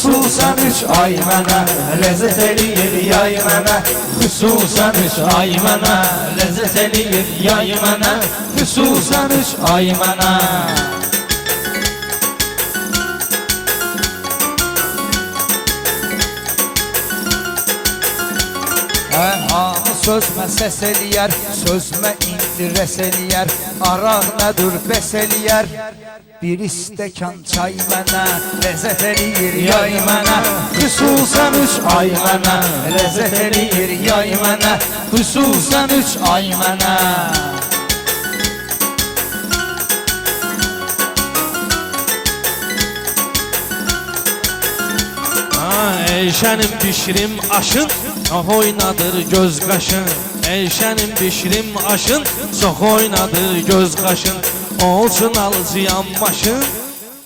Xüsusən üç ay mənə ləzzət eləyir yay mənə Xüsusən üç ay mənə ləzzət eləyir yay mənə Xüsusən üç ay Hə, hamı sözmə səs eləyər, sözmə indi rəs eləyər Araq nədir bəs eləyər Bir istəkan çay mənə Ləzzət eləyir yay mənə Xüsusən üç ay mənə Ləzzət eləyir yay mənə Xüsusən üç ay mənə Ha, Eyşənim bişirim aşın Çox oynadır göz qaşın Eyşənim bişirim aşın. Çox oynadır göz qaşın Olsun alıcıyam başın.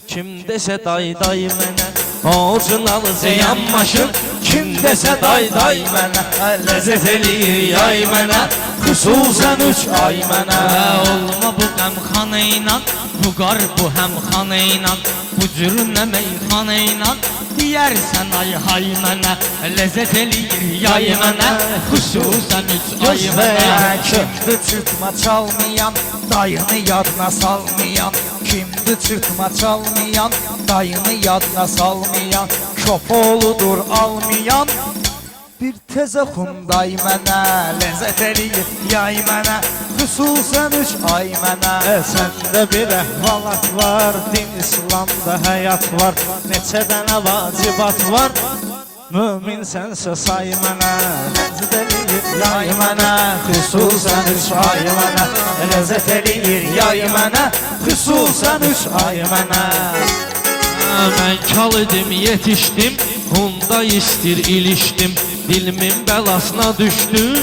Kim desə day day mənə Olsun alıcıyam başın. Kim desə day day mənə Ləzzət eləyir yay mənə Xüsusən üç ay mənə Olma bu qəmxana ilə Bu qar bu həmxana ilə Bu cür nə meyxana ilə Deyərsən ay hay mənə Ləzzət eləyir yay mənə Xüsusən üç ay mənə Kimdi çırpma çalmayan Dayını yadına salmayan Kimdi çırpma çalmayan Dayını yadına salmayan Köpoğludur almayan Bir tezə xunday mənə Ləzzət eləyir yay mənə Xüsusən üç ay mənə Səndə bir əhvalat var, din İslamda həyat var Neçə dənə vacibat var. Mömin sənsə say mənə Ləzzət eləyir Yay mənə Xüsusən üç ay mənə Ləzzət eləyir yay mənə Xüsusən üç ay mənə Mən kal idim yetişdim Hunda istir ilişdim Dilimin bəlasına düşdüm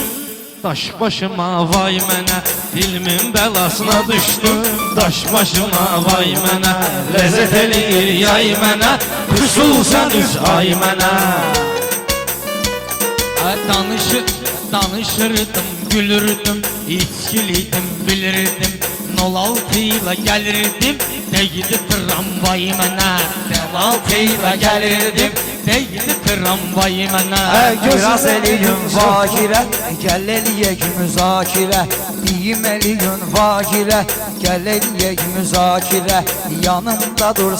Daş başıma vay mənə Dilimin bəlasına düşdüm Daş başıma vay mənə Ləzzət eləyir yay mənə Xüsusən üç ay mənə Danışı, danışırdım, gülürdüm. İçkiliydim, bilirdim 06 ilə gəlirdim Deyildi tramvay mənə 06 ilə gəlirdim Deyildi tramvay mənə Biraz eləyün vagirə Gəl eləyək müzakirə Deyim eləyün vagirə Gəl eləyək müzakirə Yanımda dur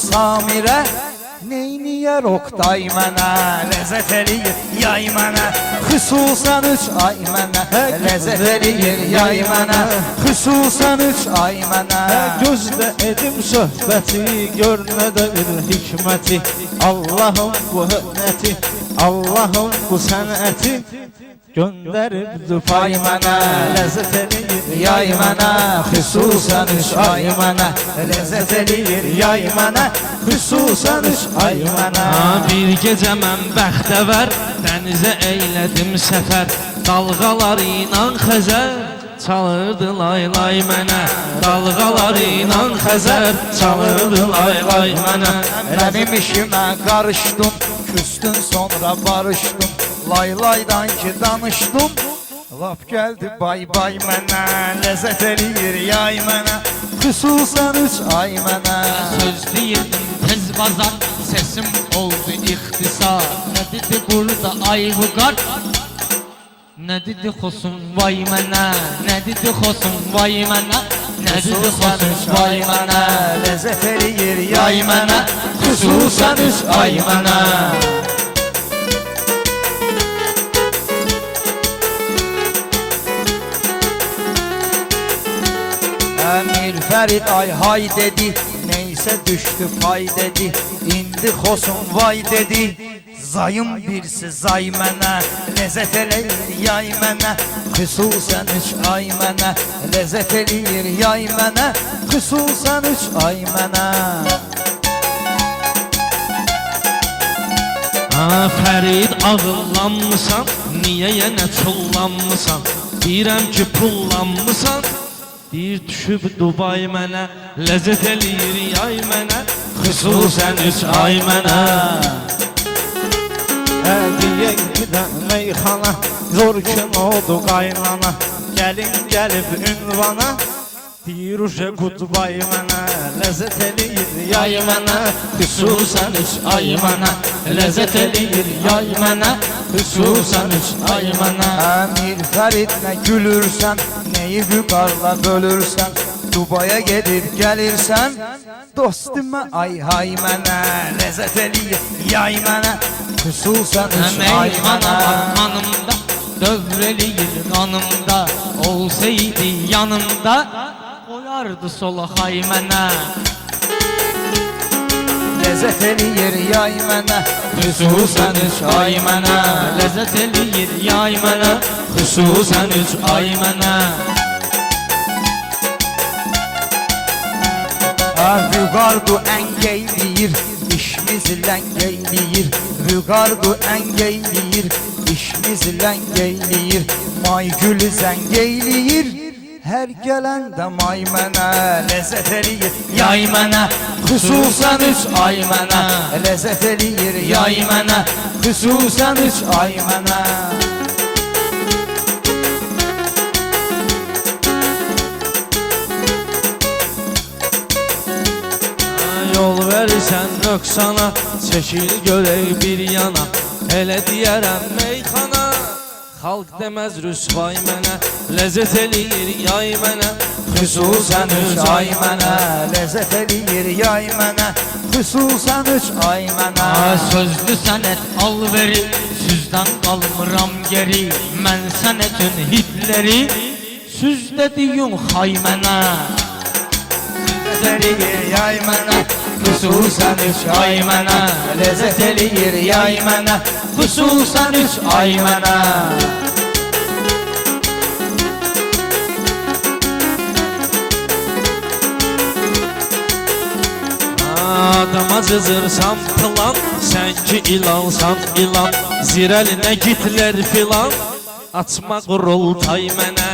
Samirə Neyniyər Oqtay mənə Ləzzət eləyir yay mənə Xüsusən üç ay mənə Ləzzət eləyir yay mənə Xüsusən üç ay mənə Gözlə edim söhbəti Gör nə də bir hikməti Allahım bu hörməti Allahım bu sənəti Göndəribdi pay mənə Ləzzət eləyir Yay mənə xüsusən üç ay mənə Ləzzət eləyir yay mənə Xüsusən üç ay mənə Ha, bir gecə mən bəxtəvər Dənizə eylədim səfər. Dalğalar ilə xəzər. Çalırdı lay lay mənə. Dalğalar ilə xəzər. Çalırdı lay lay mənə. Mənim işimə qarışdın? Küstün sonra barışdın Lay laydan ki danışdım Lap gəldi bay bay mənə Ləzzət eləyir yay mənə Xüsusən üç ay mənə Söz deyirdim tez bazar Sesim oldu ixtisar Ne dedi burada ay bu qar Ne dedi xosun vay mənə Ne dedi xosun vay mənə Ne dedi xosun vay ay mənə mənə Ləzzət eləyir yay mənə Xüsusən üç ay mənə Əmir Fərid ay hay dedi. Neysə düşdü pay dedi. İndi xosun vay dedi. Zayım birsi zay mənə Ləzzət eləyir yay mənə Xüsusən üç ay mənə Ləzzət eləyir yay mənə Xüsusən üç ay mənə. Ha Fərid ağıllanmısan yenə çullanmısan? Deyirəm ki pullanmısan Bir düşüb Dubai mənə Ləzzət eləyir yay mənə Xüsusən üç ay mənə. Hədiyyə gidən meyxana Zor kim oldu qaynana Gəlin gəlib ünvana. Deyir uşa qutbay mənə Ləzzət eləyir yay mənə xüsusən üç ay mənə. Ləzzət eləyir yay mənə Xüsusən üç ay mənə. Əmir Fərid nə gülürsən Neyi vüqarla bölürsən Dubaya gedib gəlirsən Dostuma ay hay mənə Ləzzət eləyir yay mənə Xüsusən üç ay Əmək mənə anam hanımda Dövr eləyir qanımda Olsaydı yanımda Qoyardı sola hay mənə Ləzzət eləyir yay mənə Xüsusən üç ay mənə Ləzzət eləyir yay mənə Xüsusən üç ay Vüqardu əngəyliyir İşimiz ləngəyliyir Vüqardu əngəyliyir İşimiz ləngəyliyir May gülü zəngeyliyir Hər gələndə may mənə Ləzzət eləyir Yay mənə Xüsusən üç ay mənə Ləzzət eləyir Yay mənə Xüsusən üç ay verirsən nöqsana Çəkil görək bir yana. Elə deyərəm meyxana Xalq deməz rüsvay mənə Ləzzət eləyir yay mənə Xüsusən üç ay mənə Ləzzət eləyir yay mənə Xüsusən üç ay mənə Sözlü sənət alveri Süzdən qalmıram geri. Mən sənətin hitləri Süzdə deyun xay mənə Ləzzət eləyir yay mənə Xüsusən üç ay mənə Ləzzət eləyir yay mənə Xüsusən üç ay mənə Adama cızırsan plan Sən ki ilansan ilan. Zirəlinə gitlər filan Açma qurultay mənə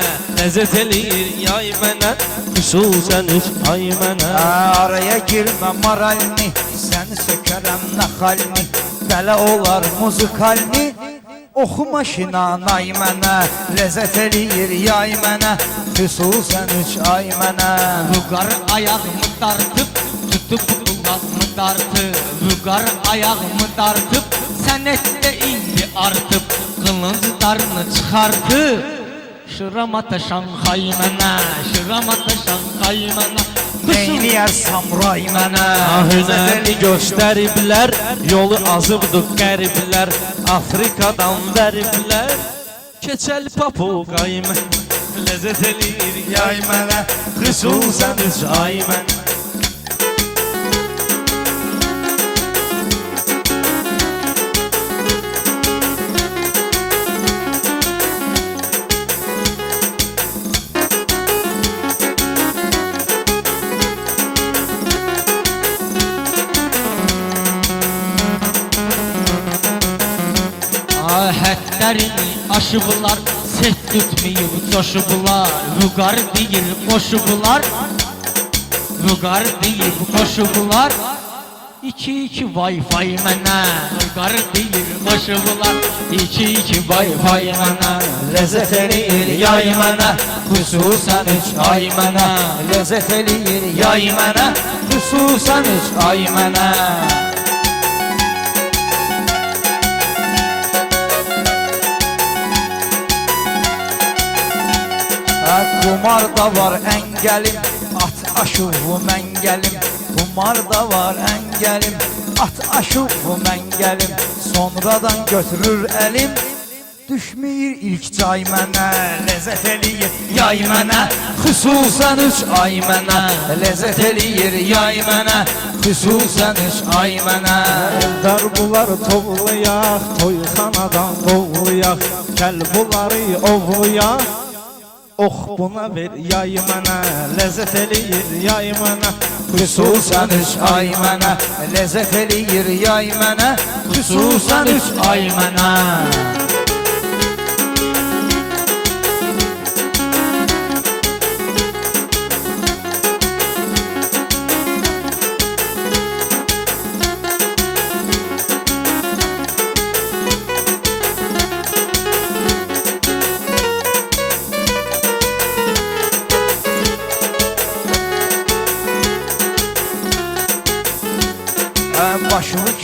Ləzzət eləyir yay mənə Xüsusən üç ay mənə Araya girmə moralni Səni sökərəm naxalni Dələ olar muzikalni Oxuma şinanay mənə Ləzzət eləyir yay mənə Xüsusən üç ay mənə Vüqar ayağımı dartıp Tutup kulağımı dartıp Vüqar ayağımı dartıp Sənətdə indi artıb Qılınclarını çıxartıp Şırama taşan xay mənə Şırama taşan xay mənə Neyniyər samuray mənə Ah hünərini göstəriblər Yolu azıbdır qəriblər Afrikadan veriblər Keçəl papuqay mən Ləzzət eləyir yay mənə Xüsusən üç ay mənə Hədlərini aşıbılar Set tutmayıb coşubular Vüqar deyil qoşubular Vüqar deyib qoşubular İki iki Wi-Fi mənə Vüqar deyil qoşubular İki iki Wi-Fi mənə Ləzzət eləyir yay mənə Xüsusən üç ay mənə Ləzzət eləyir yay mənə Xüsusən üç ay mənə Hə, Qumar da var əngəlim At aşığı məngəlim Qumar da var əngəlim At aşığı məngəlim Sonradan götürür əlim Düşməyir ilk çay mənə Ləzzət eləyir yay mənə Xüsusən üç ay mənə Ləzzət eləyir yay mənə Xüsusən üç ay mənə Eldar bunları tovlayaq Toyxanadan qovlayaq Gəl bunları ovlayaq Ox buna ver yay mənə Ləzzət eləyir yay mənə Xüsusən üç ay mənə Ləzzət eləyir yay mənə Xüsusən üç ay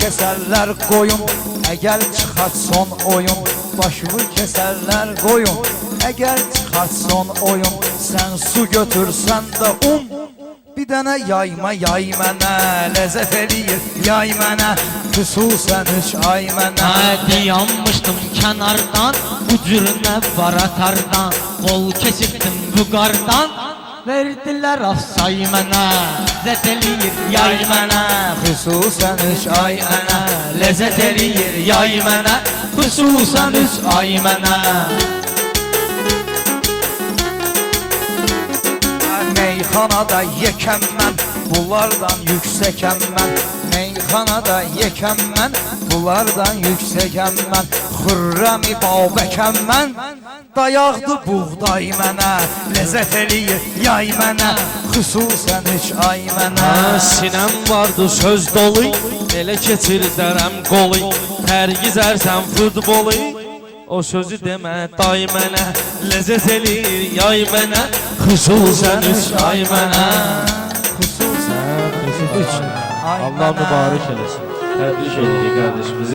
keserler koyun. Eğer çıkart son oyun Başını keserler koyun. Eğer çıkart son oyun Sen su götürsen de un. Bir dənə yayma yay mənə Ləzzət eləyir yay mənə Xüsusən üç ay mənə Hadi yanmıştım kenardan Bu var atardan. Kol kesittim bu qardan Verdiler afsay mənə Zəteliyir yay mənə Xüsusən üç ay mənə Lezzet eləyir yay mənə Xüsusən üç ay mənə Meyxanada yekəm mən Bunlardan yüksəkəm mən Meyxanada yekəm mən Bunlardan yüksəkəm mən Xürrəmi babəkəm mən Dayaqdı buğday mənə Ləzzət eləyir yay mənə Xüsusən üç ay mənə. Ha, Sinem vardı söz dolu Elə keçir dərəm qolu Hər gizərsən futbolu O sözü demə day mənə Ləzzət eləyir yay mənə Xüsusən üç ay mənə. Xüsusən üç ay Allah mübarək eləsin. Təbrik edirik qardaşımızı